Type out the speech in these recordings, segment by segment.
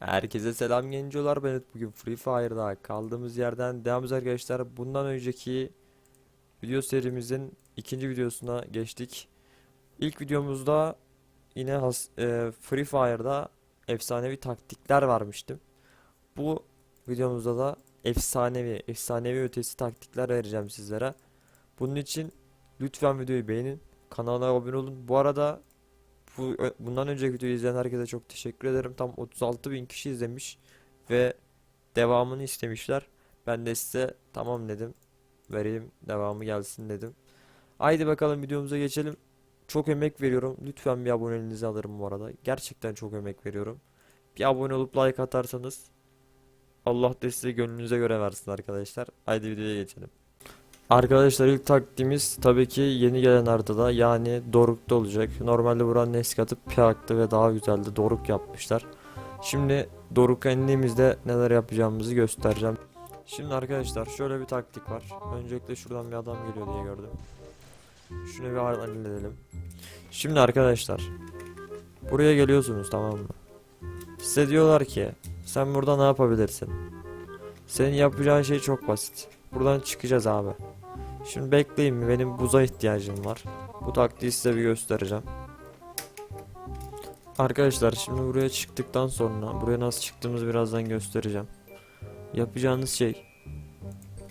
Herkese selam gencolar ben bugün Free Fire'da kaldığımız yerden devam ediyoruz arkadaşlar. Bundan önceki video serimizin ikinci videosuna geçtik. İlk videomuzda yine has, e, Free Fire'da efsanevi taktikler vermiştim. Bu videomuzda da efsanevi, efsanevi ötesi taktikler vereceğim sizlere. Bunun için lütfen videoyu beğenin, kanala abone olun. Bu arada bu, bundan önceki videoyu izleyen herkese çok teşekkür ederim. Tam 36 bin kişi izlemiş ve devamını istemişler. Ben de size tamam dedim. Verelim devamı gelsin dedim. Haydi bakalım videomuza geçelim. Çok emek veriyorum. Lütfen bir aboneliğinizi alırım bu arada. Gerçekten çok emek veriyorum. Bir abone olup like atarsanız Allah size gönlünüze göre versin arkadaşlar. Haydi videoya geçelim. Arkadaşlar ilk taktiğimiz tabii ki yeni gelen haritada yani Doruk'ta olacak. Normalde buranın eski adı Piak'tı ve daha güzeldi. Doruk yapmışlar. Şimdi Doruk'a indiğimizde neler yapacağımızı göstereceğim. Şimdi arkadaşlar şöyle bir taktik var. Öncelikle şuradan bir adam geliyor diye gördüm. Şunu bir halledelim. Şimdi arkadaşlar buraya geliyorsunuz tamam mı? Size diyorlar ki sen burada ne yapabilirsin? Senin yapacağın şey çok basit. Buradan çıkacağız abi. Şimdi bekleyin mi? Benim buza ihtiyacım var. Bu taktiği size bir göstereceğim. Arkadaşlar şimdi buraya çıktıktan sonra buraya nasıl çıktığımızı birazdan göstereceğim. Yapacağınız şey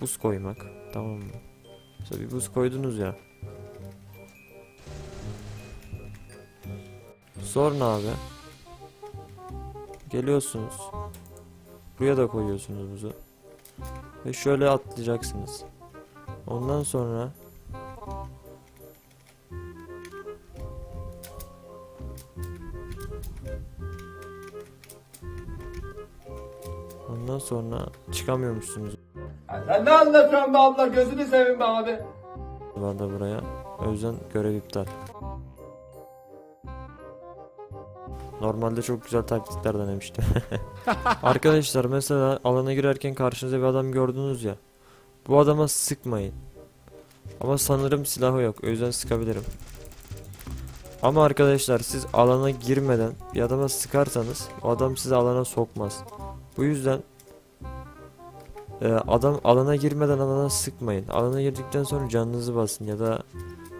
buz koymak. Tamam mı? Mesela bir buz koydunuz ya. Sonra abi geliyorsunuz. Buraya da koyuyorsunuz buzu. Ve şöyle atlayacaksınız. Ondan sonra Ondan sonra çıkamıyormuşsunuz Ya sen ne anlatıyorsun be abla gözünü seveyim be abi. var da buraya. O yüzden görev iptal. Normalde çok güzel taktikler denemiştim. Arkadaşlar mesela alana girerken karşınıza bir adam gördünüz ya. Bu adama sıkmayın. Ama sanırım silahı yok. O yüzden sıkabilirim. Ama arkadaşlar siz alana girmeden bir adama sıkarsanız o adam sizi alana sokmaz. Bu yüzden e, adam alana girmeden alana sıkmayın. Alana girdikten sonra canınızı basın ya da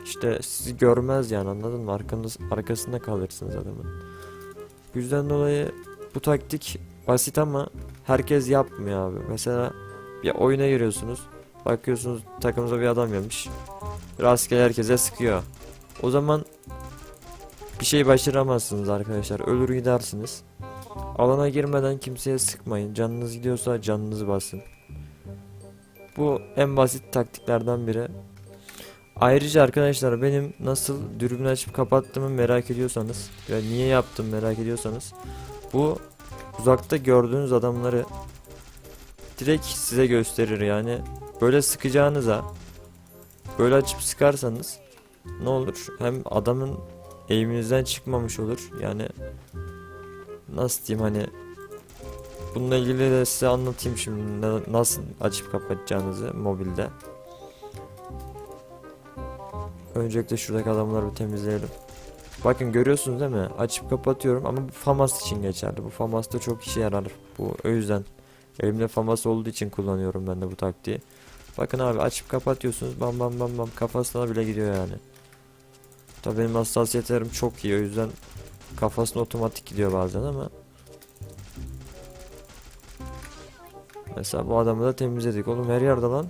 işte sizi görmez yani anladın mı? Arkanız, arkasında kalırsınız adamın. Bu yüzden dolayı bu taktik basit ama herkes yapmıyor abi. Mesela bir oyuna giriyorsunuz. Bakıyorsunuz takımıza bir adam gelmiş. Rastgele herkese sıkıyor. O zaman bir şey başaramazsınız arkadaşlar. Ölür gidersiniz. Alana girmeden kimseye sıkmayın. Canınız gidiyorsa canınızı basın. Bu en basit taktiklerden biri. Ayrıca arkadaşlar benim nasıl dürbün açıp kapattığımı merak ediyorsanız ve niye yaptım merak ediyorsanız bu uzakta gördüğünüz adamları direkt size gösterir yani böyle sıkacağınıza böyle açıp sıkarsanız ne olur hem adamın eğiminizden çıkmamış olur yani nasıl diyeyim hani bununla ilgili de size anlatayım şimdi na- nasıl açıp kapatacağınızı mobilde Öncelikle şuradaki adamları bir temizleyelim. Bakın görüyorsunuz değil mi? Açıp kapatıyorum ama bu FAMAS için geçerli. Bu FAMAS da çok işe yarar. Bu o yüzden elimde FAMAS olduğu için kullanıyorum ben de bu taktiği. Bakın abi açıp kapatıyorsunuz bam bam bam bam kafasına bile gidiyor yani. Tabii benim hassasiyetlerim çok iyi o yüzden kafasına otomatik gidiyor bazen ama. Mesela bu adamı da temizledik. Oğlum her yerde lan.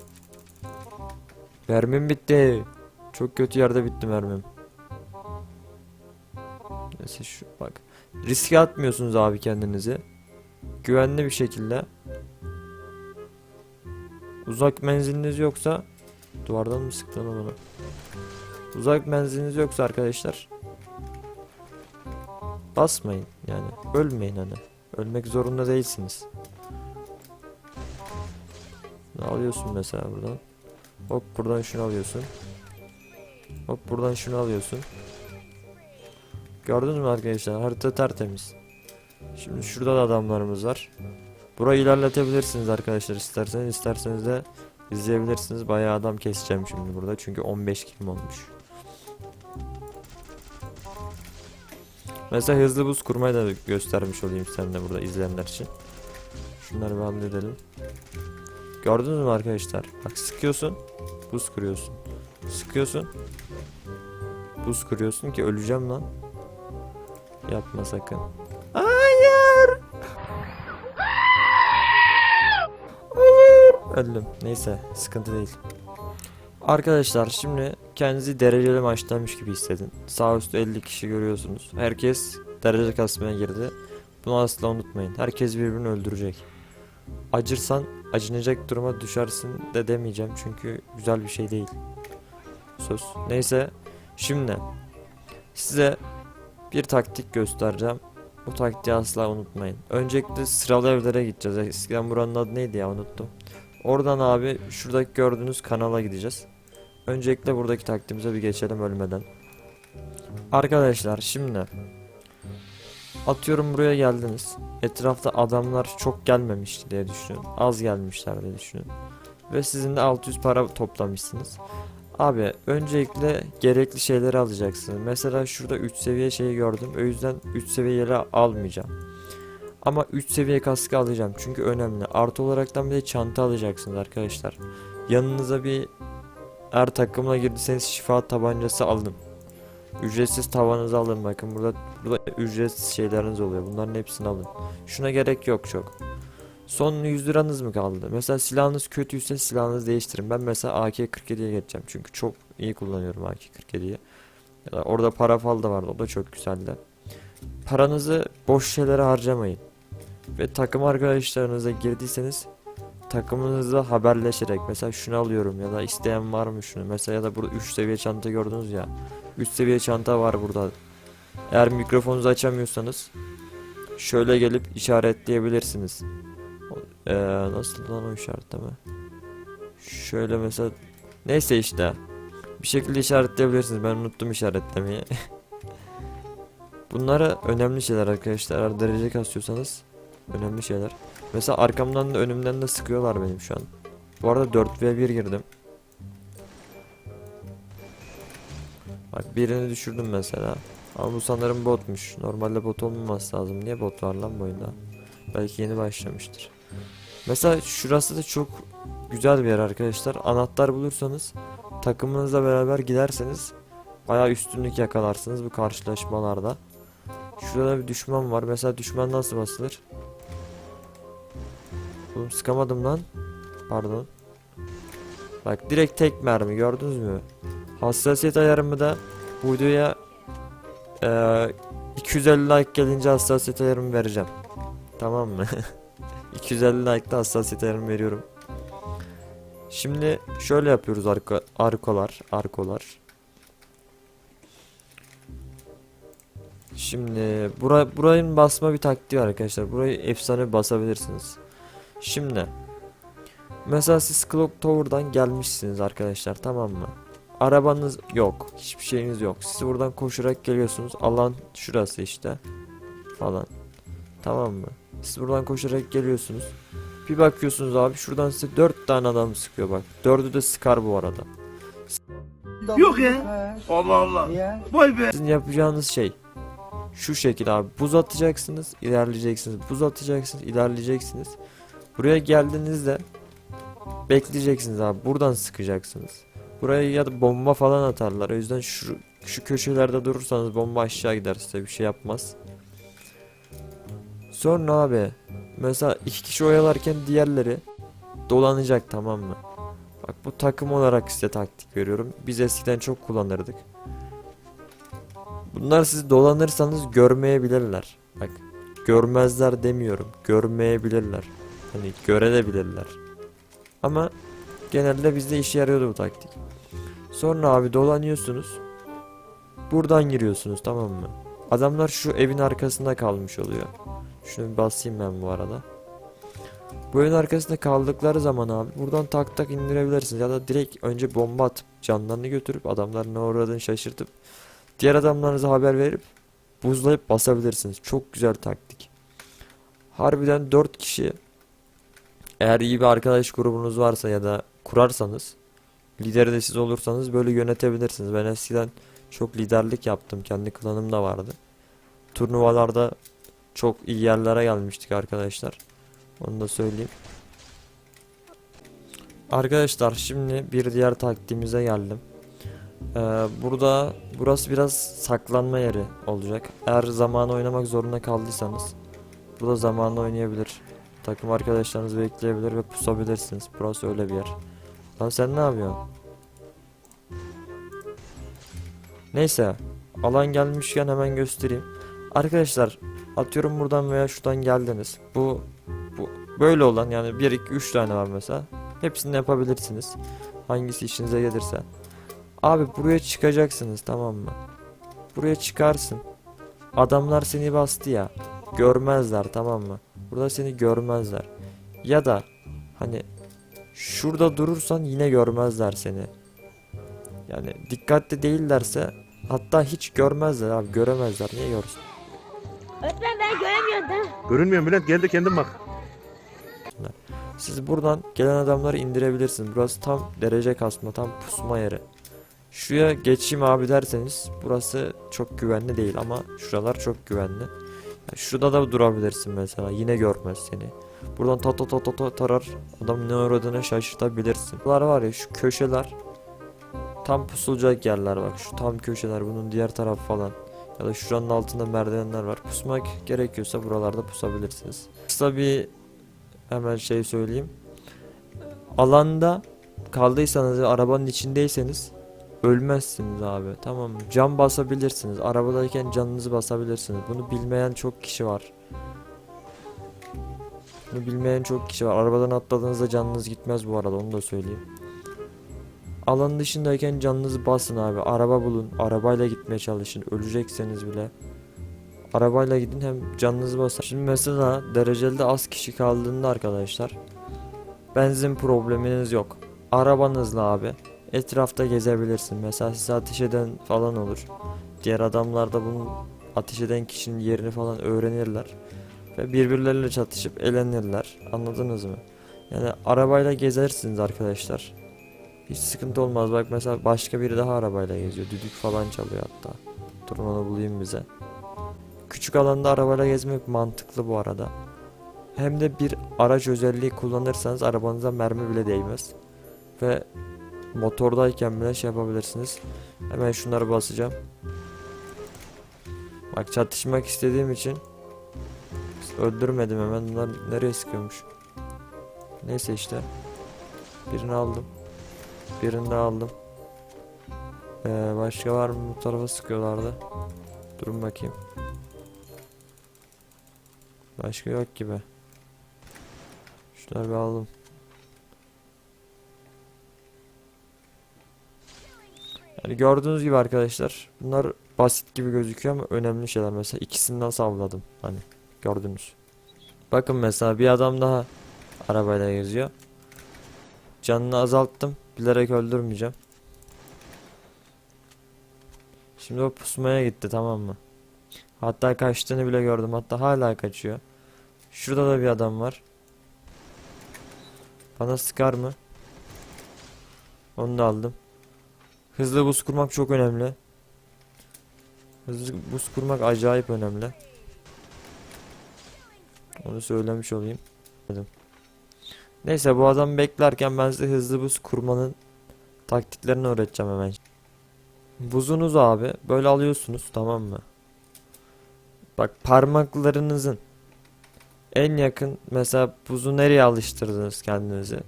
Mermim bitti. Çok kötü yerde bitti mermim. Neyse şu bak. Riske atmıyorsunuz abi kendinizi. Güvenli bir şekilde. Uzak menziliniz yoksa duvardan mı sıktın onu? Uzak menziliniz yoksa arkadaşlar basmayın yani ölmeyin hani. Ölmek zorunda değilsiniz. Ne alıyorsun mesela buradan? Hop buradan şunu alıyorsun. Hop buradan şunu alıyorsun. Gördünüz mü arkadaşlar? Harita tertemiz. Şimdi şurada da adamlarımız var. Burayı ilerletebilirsiniz arkadaşlar isterseniz. isterseniz de izleyebilirsiniz. Bayağı adam keseceğim şimdi burada. Çünkü 15 kilim olmuş. Mesela hızlı buz kurmayı da göstermiş olayım sen de burada izleyenler için. Şunları bir halledelim. Gördünüz mü arkadaşlar? Bak sıkıyorsun, buz kuruyorsun. Sıkıyorsun, buz kuruyorsun ki öleceğim lan. Yapma sakın. Öldüm. Neyse, sıkıntı değil. Arkadaşlar şimdi kendinizi dereceli maçlamış gibi hissedin. Sağ üstte 50 kişi görüyorsunuz. Herkes derece kasmaya girdi. Bunu asla unutmayın. Herkes birbirini öldürecek. Acırsan acınacak duruma düşersin de demeyeceğim çünkü güzel bir şey değil. Söz. Neyse şimdi size bir taktik göstereceğim. Bu taktiği asla unutmayın. Öncelikle sıralı evlere gideceğiz. Eskiden buranın adı neydi ya unuttum. Oradan abi şuradaki gördüğünüz kanala gideceğiz. Öncelikle buradaki taktiğimize bir geçelim ölmeden. Arkadaşlar şimdi atıyorum buraya geldiniz. Etrafta adamlar çok gelmemişti diye düşünün. Az gelmişler diye düşünün. Ve sizin de 600 para toplamışsınız. Abi öncelikle gerekli şeyleri alacaksınız. Mesela şurada 3 seviye şeyi gördüm. O yüzden 3 seviyeleri almayacağım. Ama 3 seviye kaskı alacağım çünkü önemli. Artı olaraktan bir de çanta alacaksınız arkadaşlar. Yanınıza bir eğer takımla girdiyseniz şifa tabancası alın. Ücretsiz tavanınızı alın bakın burada, burada ücretsiz şeyleriniz oluyor. Bunların hepsini alın. Şuna gerek yok çok. Son 100 liranız mı kaldı? Mesela silahınız kötüyse silahınızı değiştirin. Ben mesela AK-47'ye geçeceğim. Çünkü çok iyi kullanıyorum AK-47'yi. Ya da orada para fal da vardı. O da çok güzeldi. Paranızı boş şeylere harcamayın. Ve takım arkadaşlarınıza girdiyseniz takımınızla haberleşerek mesela şunu alıyorum ya da isteyen var mı şunu? Mesela ya da burada 3 seviye çanta gördünüz ya 3 seviye çanta var burada. Eğer mikrofonunuzu açamıyorsanız şöyle gelip işaretleyebilirsiniz. Ee, nasıl lan o işaretleme? Şöyle mesela neyse işte. Bir şekilde işaretleyebilirsiniz. Ben unuttum işaretlemeyi. Bunlara önemli şeyler arkadaşlar. Eğer derece kasıyorsanız önemli şeyler Mesela arkamdan da önümden de sıkıyorlar benim şu an. Bu arada 4v1 girdim. Bak birini düşürdüm mesela. Ama bu sanırım botmuş. Normalde bot olmaması lazım. Niye bot var lan bu oyunda? Belki yeni başlamıştır. Mesela şurası da çok güzel bir yer arkadaşlar. Anahtar bulursanız takımınızla beraber giderseniz bayağı üstünlük yakalarsınız bu karşılaşmalarda. Şurada bir düşman var. Mesela düşman nasıl basılır? Oğlum sıkamadım lan. Pardon. Bak direkt tek mermi gördünüz mü? Hassasiyet ayarımı da bu videoya eee 250 like gelince hassasiyet ayarımı vereceğim. Tamam mı? 250 like'da hassasiyet ayarımı veriyorum. Şimdi şöyle yapıyoruz arka, arkolar, arkolar. Şimdi bura, burayın basma bir taktiği var arkadaşlar. Burayı efsane basabilirsiniz. Şimdi mesela siz Clock Tower'dan gelmişsiniz arkadaşlar tamam mı? Arabanız yok, hiçbir şeyiniz yok. Siz buradan koşarak geliyorsunuz. Alan şurası işte falan. Tamam mı? Siz buradan koşarak geliyorsunuz. Bir bakıyorsunuz abi şuradan size 4 tane adam sıkıyor bak. Dördü de sıkar bu arada. Yok ya. Allah Allah. Vay be. Sizin yapacağınız şey şu şekilde abi buz atacaksınız ilerleyeceksiniz buz atacaksınız ilerleyeceksiniz buraya geldiğinizde bekleyeceksiniz abi. Buradan sıkacaksınız. Buraya ya da bomba falan atarlar. O yüzden şu şu köşelerde durursanız bomba aşağı gider. Size bir şey yapmaz. Sonra abi mesela iki kişi oyalarken diğerleri dolanacak tamam mı? Bak bu takım olarak size taktik veriyorum. Biz eskiden çok kullanırdık. Bunlar siz dolanırsanız görmeyebilirler. Bak görmezler demiyorum. Görmeyebilirler. Hani görebilirler. Ama genelde bizde işe yarıyordu bu taktik. Sonra abi dolanıyorsunuz. Buradan giriyorsunuz tamam mı? Adamlar şu evin arkasında kalmış oluyor. Şunu bir basayım ben bu arada. Bu evin arkasında kaldıkları zaman abi buradan tak tak indirebilirsiniz ya da direkt önce bomba atıp canlarını götürüp adamların ne uğradığını şaşırtıp Diğer adamlarınıza haber verip buzlayıp basabilirsiniz. Çok güzel taktik. Harbiden 4 kişi eğer iyi bir arkadaş grubunuz varsa ya da kurarsanız lideri de siz olursanız böyle yönetebilirsiniz. Ben eskiden çok liderlik yaptım. Kendi klanım da vardı. turnuvalarda çok iyi yerlere gelmiştik arkadaşlar. Onu da söyleyeyim. Arkadaşlar şimdi bir diğer taktiğimize geldim. Ee, burada burası biraz saklanma yeri olacak. Eğer zamanı oynamak zorunda kaldıysanız burada zamanı oynayabilir. Takım arkadaşlarınız bekleyebilir ve pusabilirsiniz. Burası öyle bir yer. Lan sen ne yapıyorsun? Neyse alan gelmişken hemen göstereyim. Arkadaşlar atıyorum buradan veya şuradan geldiniz. Bu bu böyle olan yani 1 2 3 tane var mesela. Hepsini yapabilirsiniz. Hangisi işinize gelirse. Abi buraya çıkacaksınız tamam mı? Buraya çıkarsın. Adamlar seni bastı ya. Görmezler tamam mı? Burada seni görmezler. Ya da hani şurada durursan yine görmezler seni. Yani dikkatli değillerse hatta hiç görmezler abi göremezler. Niye görsün? Öğretmen ben göremiyorum değil mi? Görünmüyor millet gel de kendin bak. Siz buradan gelen adamları indirebilirsiniz. Burası tam derece kasma, tam pusma yeri. Şuraya geçeyim abi derseniz burası çok güvenli değil ama şuralar çok güvenli. Ya şurada da durabilirsin mesela yine görmez seni. Buradan ta ta ta ta ta tarar adam ne uğradığını şaşırtabilirsin. Bunlar var ya şu köşeler tam pusulacak yerler bak şu tam köşeler bunun diğer tarafı falan. Ya da şuranın altında merdivenler var. Pusmak gerekiyorsa buralarda pusabilirsiniz. Kısa bir hemen şey söyleyeyim. Alanda kaldıysanız ve arabanın içindeyseniz ölmezsiniz abi tamam? Cam basabilirsiniz. Arabadayken canınızı basabilirsiniz. Bunu bilmeyen çok kişi var. Bunu bilmeyen çok kişi var. Arabadan atladığınızda canınız gitmez bu arada onu da söyleyeyim. Alan dışındayken canınızı basın abi. Araba bulun. Arabayla gitmeye çalışın. Ölecekseniz bile. Arabayla gidin hem canınızı basın. Şimdi mesela dereceli az kişi kaldığında arkadaşlar benzin probleminiz yok. Arabanızla abi etrafta gezebilirsin. Mesela size ateş eden falan olur. Diğer adamlar da bunun ateş eden kişinin yerini falan öğrenirler. Ve birbirleriyle çatışıp elenirler. Anladınız mı? Yani arabayla gezersiniz arkadaşlar. Hiç sıkıntı olmaz. Bak mesela başka biri daha arabayla geziyor. Düdük falan çalıyor hatta. Durun onu bulayım bize. Küçük alanda arabayla gezmek mantıklı bu arada. Hem de bir araç özelliği kullanırsanız arabanıza mermi bile değmez. Ve motordayken bile şey yapabilirsiniz. Hemen şunları basacağım. Bak çatışmak istediğim için öldürmedim hemen. Bunlar nereye sıkıyormuş? Neyse işte. Birini aldım. Birini de aldım. Ee, başka var mı? Bu tarafa sıkıyorlardı. Durun bakayım. Başka yok gibi. Şunları bir aldım. Yani gördüğünüz gibi arkadaşlar bunlar basit gibi gözüküyor ama önemli şeyler mesela ikisinden savladım hani gördünüz. Bakın mesela bir adam daha arabayla geziyor. Canını azalttım bilerek öldürmeyeceğim. Şimdi o pusmaya gitti tamam mı? Hatta kaçtığını bile gördüm hatta hala kaçıyor. Şurada da bir adam var. Bana sıkar mı? Onu da aldım. Hızlı buz kurmak çok önemli. Hızlı buz kurmak acayip önemli. Onu söylemiş olayım. Neyse bu adam beklerken ben size hızlı buz kurmanın taktiklerini öğreteceğim hemen. Buzunuz abi böyle alıyorsunuz tamam mı? Bak parmaklarınızın en yakın mesela buzu nereye alıştırdınız kendinizi?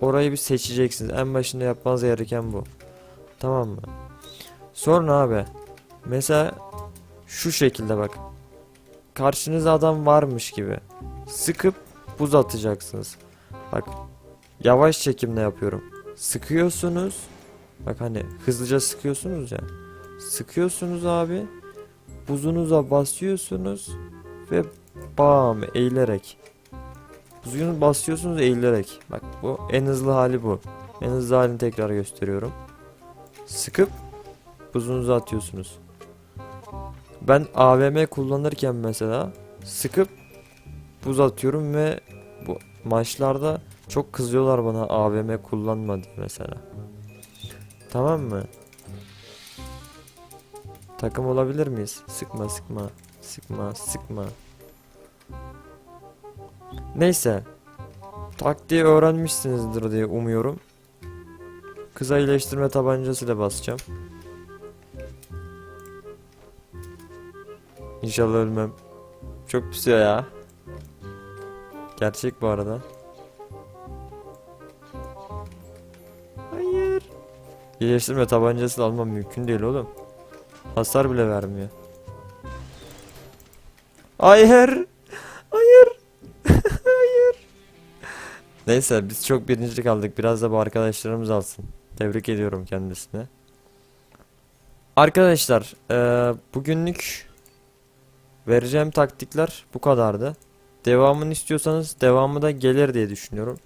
Orayı bir seçeceksiniz. En başında yapmanız gereken bu. Tamam mı? Sonra abi mesela şu şekilde bak. Karşınızda adam varmış gibi. Sıkıp buz atacaksınız. Bak yavaş çekimle yapıyorum. Sıkıyorsunuz. Bak hani hızlıca sıkıyorsunuz ya. Sıkıyorsunuz abi. Buzunuza basıyorsunuz ve bam eğilerek. Buzunu basıyorsunuz eğilerek. Bak bu en hızlı hali bu. En hızlı halini tekrar gösteriyorum. Sıkıp buzunuzu atıyorsunuz. Ben AVM kullanırken mesela sıkıp buz atıyorum ve bu maçlarda çok kızıyorlar bana AVM kullanma diye mesela. Tamam mı? Takım olabilir miyiz? Sıkma sıkma. Sıkma, sıkma. Neyse. Taktiği öğrenmişsinizdir diye umuyorum. Kıza iyileştirme tabancasıyla basacağım. İnşallah ölmem. Çok pusuyor ya. Gerçek bu arada. Hayır. İyileştirme tabancası da almam mümkün değil oğlum. Hasar bile vermiyor. Hayır. Hayır. Hayır. Neyse biz çok birincilik aldık. Biraz da bu arkadaşlarımız alsın. Tebrik ediyorum kendisine. Arkadaşlar eee, bugünlük vereceğim taktikler bu kadardı. Devamını istiyorsanız devamı da gelir diye düşünüyorum.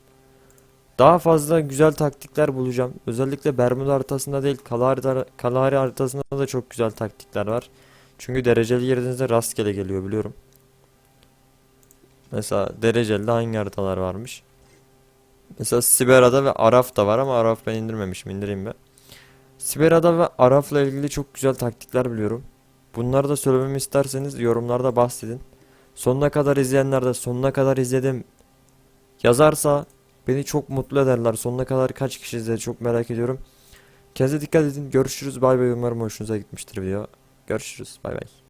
Daha fazla güzel taktikler bulacağım. Özellikle Bermuda haritasında değil Kalahari, Kalahari haritasında da çok güzel taktikler var. Çünkü dereceli girdiğinizde rastgele geliyor biliyorum. Mesela dereceli hangi haritalar varmış? Mesela Siberada ve Araf da var ama Araf ben indirmemişim. indireyim ben. Siberada ve Araf'la ilgili çok güzel taktikler biliyorum. Bunları da söylememi isterseniz yorumlarda bahsedin. Sonuna kadar izleyenler de sonuna kadar izledim yazarsa beni çok mutlu ederler. Sonuna kadar kaç kişi izledi çok merak ediyorum. Kendinize dikkat edin. Görüşürüz. Bay bay. Umarım hoşunuza gitmiştir video. Görüşürüz. Bay bay.